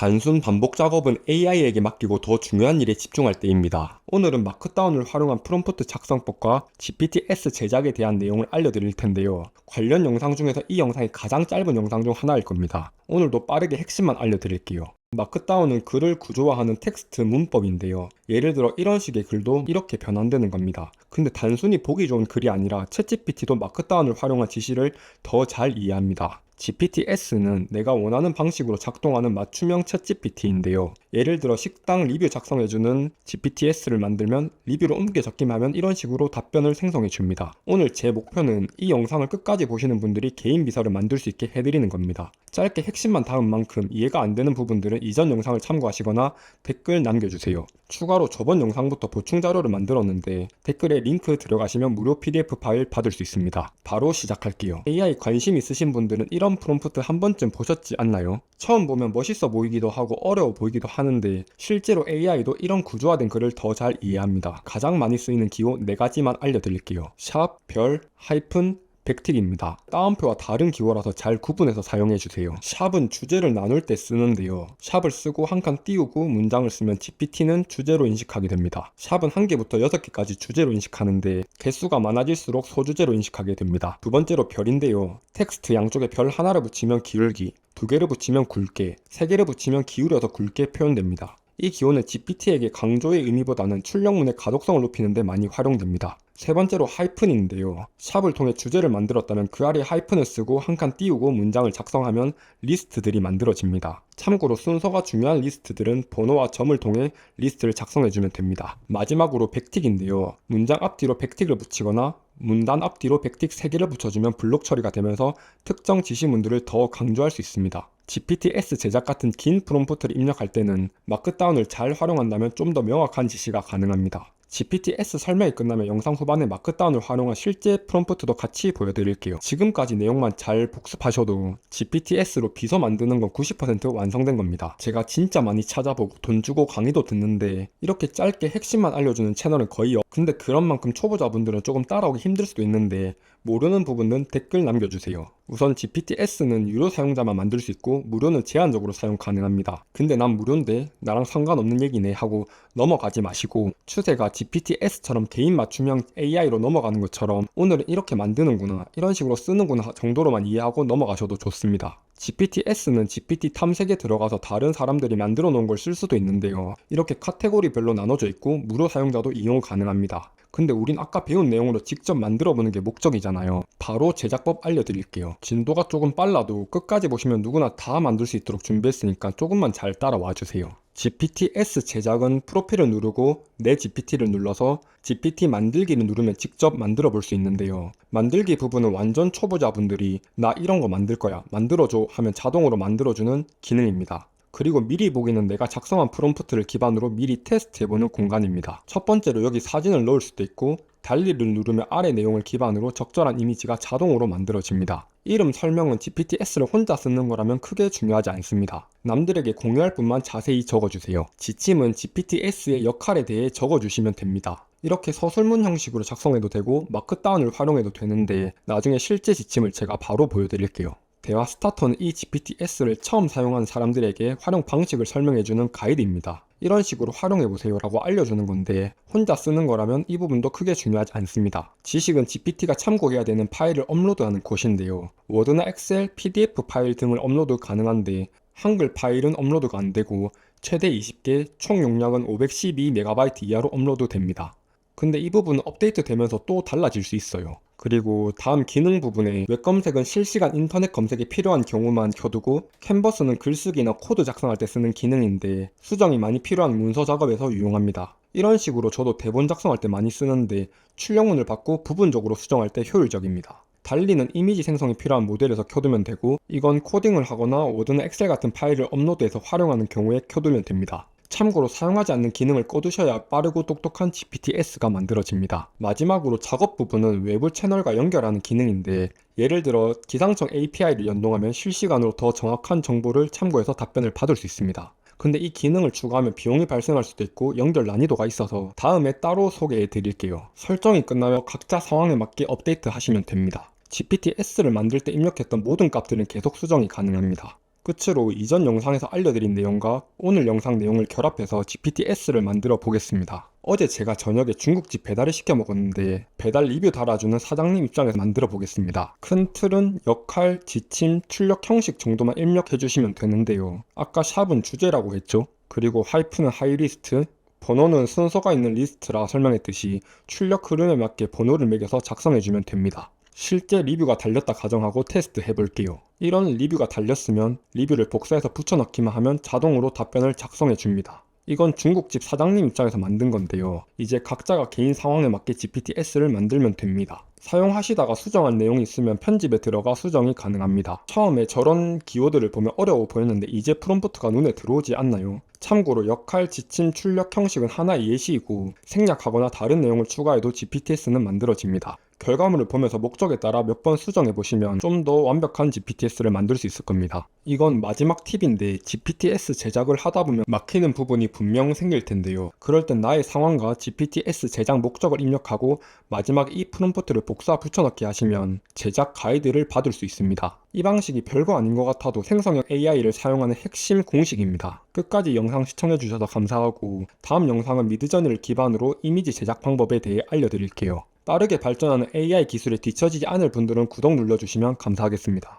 단순 반복 작업은 AI에게 맡기고 더 중요한 일에 집중할 때입니다. 오늘은 마크다운을 활용한 프롬프트 작성법과 GPT-S 제작에 대한 내용을 알려드릴 텐데요. 관련 영상 중에서 이 영상이 가장 짧은 영상 중 하나일 겁니다. 오늘도 빠르게 핵심만 알려드릴게요. 마크다운은 글을 구조화하는 텍스트 문법인데요. 예를 들어 이런 식의 글도 이렇게 변환되는 겁니다. 근데 단순히 보기 좋은 글이 아니라 챗GPT도 마크다운을 활용한 지시를 더 잘 이해합니다. GPT-S는 내가 원하는 방식으로 작동하는 맞춤형 챗GPT인데요. 예를 들어 식당 리뷰 작성해주는 GPT-S를 만들면 리뷰를 옮겨 적기만 하면 이런 식으로 답변을 생성해 줍니다. 오늘 제 목표는 이 영상을 끝까지 보시는 분들이 개인 비서를 만들 수 있게 해드리는 겁니다. 짧게 핵심만 닿은 만큼 이해가 안 되는 부분들은 이전 영상을 참고하시거나 댓글 남겨주세요. 추가로 저번 영상부터 보충 자료를 만들었는데 댓글에 링크 들어가시면 무료 PDF 파일 받을 수 있습니다. 바로 시작할게요. AI 관심 있으신 분들은 이런 프롬프트 한 번쯤 보셨지 않나요? 처음 보면 멋있어 보이기도 하고 어려워 보이기도 하는데 실제로 AI도 이런 구조화된 글을 더 잘 이해합니다. 가장 많이 쓰이는 기호 4가지만 알려드릴게요. 샵, 별, 하이픈, 백틱입니다. 따옴표와 다른 기호라서 잘 구분해서 사용해주세요. 샵은 주제를 나눌 때 쓰는데요. 샵을 쓰고 한 칸 띄우고 문장을 쓰면 GPT는 주제로 인식하게 됩니다. 샵은 한 개부터 여섯 개까지 주제로 인식하는데 개수가 많아질수록 소주제로 인식하게 됩니다. 두 번째로 별인데요. 텍스트 양쪽에 별 하나를 붙이면 기울기, 두 개를 붙이면 굵게, 세 개를 붙이면 기울여서 굵게 표현됩니다. 이 기호는 GPT에게 강조의 의미보다는 출력문의 가독성을 높이는 데 많이 활용됩니다. 세 번째로 하이픈인데요. 샵을 통해 주제를 만들었다면 그 아래 하이픈을 쓰고 한 칸 띄우고 문장을 작성하면 리스트들이 만들어집니다. 참고로 순서가 중요한 리스트들은 번호와 점을 통해 리스트를 작성해주면 됩니다. 마지막으로 백틱인데요. 문장 앞뒤로 백틱을 붙이거나 문단 앞뒤로 백틱 3개를 붙여주면 블록 처리가 되면서 특정 지시문들을 더 강조할 수 있습니다. GPT-S 제작 같은 긴 프롬프트를 입력할 때는 마크다운을 잘 활용한다면 좀 더 명확한 지시가 가능합니다. GPT-S 설명이 끝나면 영상 후반에 마크다운을 활용한 실제 프롬프트도 같이 보여드릴게요. 지금까지 내용만 잘 복습하셔도 GPT-S로 비서 만드는 건 90% 완성된 겁니다. 제가 진짜 많이 찾아보고 돈 주고 강의도 듣는데 이렇게 짧게 핵심만 알려주는 채널은 거의 없. 근데 그런 만큼 초보자분들은 조금 따라오기 힘들 수도 있는데 모르는 부분은 댓글 남겨주세요. 우선 GPT-S는 유료 사용자만 만들 수 있고 무료는 제한적으로 사용 가능합니다. 근데 난 무료인데 나랑 상관없는 얘기네 하고 넘어가지 마시고 추세가 GPT-S처럼 개인 맞춤형 AI로 넘어가는 것처럼 오늘은 이렇게 만드는구나 이런 식으로 쓰는구나 정도로만 이해하고 넘어가셔도 좋습니다. GPT-S는 GPT 탐색에 들어가서 다른 사람들이 만들어 놓은 걸 쓸 수도 있는데요. 이렇게 카테고리별로 나눠져 있고 무료 사용자도 이용 가능합니다. 근데 우린 아까 배운 내용으로 직접 만들어 보는 게 목적이잖아요. 바로 제작법 알려드릴게요. 진도가 조금 빨라도 끝까지 보시면 누구나 다 만들 수 있도록 준비했으니까 조금만 잘 따라와 주세요. GPT-S 제작은 프로필을 누르고 내 GPT를 눌러서 GPT 만들기를 누르면 직접 만들어 볼 수 있는데요. 만들기 부분은 완전 초보자분들이 나 이런 거 만들 거야 만들어줘 하면 자동으로 만들어주는 기능입니다. 그리고 미리 보기는 내가 작성한 프롬프트를 기반으로 미리 테스트해보는 공간입니다. 첫 번째로 여기 사진을 넣을 수도 있고 달리를 누르면 아래 내용을 기반으로 적절한 이미지가 자동으로 만들어집니다. 이름 설명은 GPT-S를 혼자 쓰는 거라면 크게 중요하지 않습니다. 남들에게 공유할 뿐만 자세히 적어주세요. 지침은 GPT-S의 역할에 대해 적어주시면 됩니다. 이렇게 서술문 형식으로 작성해도 되고 마크다운을 활용해도 되는데 나중에 실제 지침을 제가 바로 보여드릴게요. 대화 스타터는 이 GPT-S를 처음 사용한 사람들에게 활용 방식을 설명해주는 가이드입니다. 이런 식으로 활용해보세요 라고 알려주는 건데 혼자 쓰는 거라면 이 부분도 크게 중요하지 않습니다. 지식은 GPT가 참고해야 되는 파일을 업로드하는 곳인데요. 워드나 엑셀, PDF 파일 등을 업로드 가능한데 한글 파일은 업로드가 안 되고 최대 20개, 총 용량은 512MB 이하로 업로드 됩니다. 근데 이 부분은 업데이트 되면서 또 달라질 수 있어요. 그리고 다음 기능 부분에 웹 검색은 실시간 인터넷 검색에 필요한 경우만 켜두고 캔버스는 글쓰기나 코드 작성할 때 쓰는 기능인데 수정이 많이 필요한 문서 작업에서 유용합니다. 이런 식으로 저도 대본 작성할 때 많이 쓰는데 출력문을 받고 부분적으로 수정할 때 효율적입니다. 달리는 이미지 생성이 필요한 모델에서 켜두면 되고 이건 코딩을 하거나 워드나 엑셀 같은 파일을 업로드해서 활용하는 경우에 켜두면 됩니다. 참고로 사용하지 않는 기능을 꺼두셔야 빠르고 똑똑한 GPT-S가 만들어집니다. 마지막으로 작업 부분은 외부 채널과 연결하는 기능인데 예를 들어 기상청 API를 연동하면 실시간으로 더 정확한 정보를 참고해서 답변을 받을 수 있습니다. 근데 이 기능을 추가하면 비용이 발생할 수도 있고 연결 난이도가 있어서 다음에 따로 소개해 드릴게요. 설정이 끝나면 각자 상황에 맞게 업데이트 하시면 됩니다. GPT-S를 만들 때 입력했던 모든 값들은 계속 수정이 가능합니다. 끝으로 이전 영상에서 알려드린 내용과 오늘 영상 내용을 결합해서 GPT-S를 만들어 보겠습니다. 어제 제가 저녁에 중국집 배달을 시켜 먹었는데 배달 리뷰 달아주는 사장님 입장에서 만들어 보겠습니다. 큰 틀은 역할, 지침, 출력 형식 정도만 입력해 주시면 되는데요. 아까 샵은 주제라고 했죠? 그리고 하이프는 하이리스트, 번호는 순서가 있는 리스트라 설명했듯이 출력 흐름에 맞게 번호를 매겨서 작성해주면 됩니다. 실제 리뷰가 달렸다 가정하고 테스트 해볼게요. 이런 리뷰가 달렸으면 리뷰를 복사해서 붙여넣기만 하면 자동으로 답변을 작성해 줍니다. 이건 중국집 사장님 입장에서 만든 건데요. 이제 각자가 개인 상황에 맞게 GPT-S를 만들면 됩니다. 사용하시다가 수정할 내용이 있으면 편집에 들어가 수정이 가능합니다. 처음에 저런 기호들을 보면 어려워 보였는데 이제 프롬프트가 눈에 들어오지 않나요? 참고로 역할, 지침, 출력 형식은 하나의 예시이고 생략하거나 다른 내용을 추가해도 GPT-S는 만들어집니다. 결과물을 보면서 목적에 따라 몇 번 수정해 보시면 좀 더 완벽한 GPTS를 만들 수 있을 겁니다. 이건 마지막 팁인데 GPTS 제작을 하다 보면 막히는 부분이 분명 생길 텐데요. 그럴 땐 나의 상황과 GPTS 제작 목적을 입력하고 마지막 이 프롬프트를 복사 붙여넣기 하시면 제작 가이드를 받을 수 있습니다. 이 방식이 별거 아닌 것 같아도 생성형 AI를 사용하는 핵심 공식입니다. 끝까지 영상 시청해 주셔서 감사하고 다음 영상은 미드저니를 기반으로 이미지 제작 방법에 대해 알려드릴게요. 빠르게 발전하는 AI 기술에 뒤처지지 않을 분들은 구독 눌러주시면 감사하겠습니다.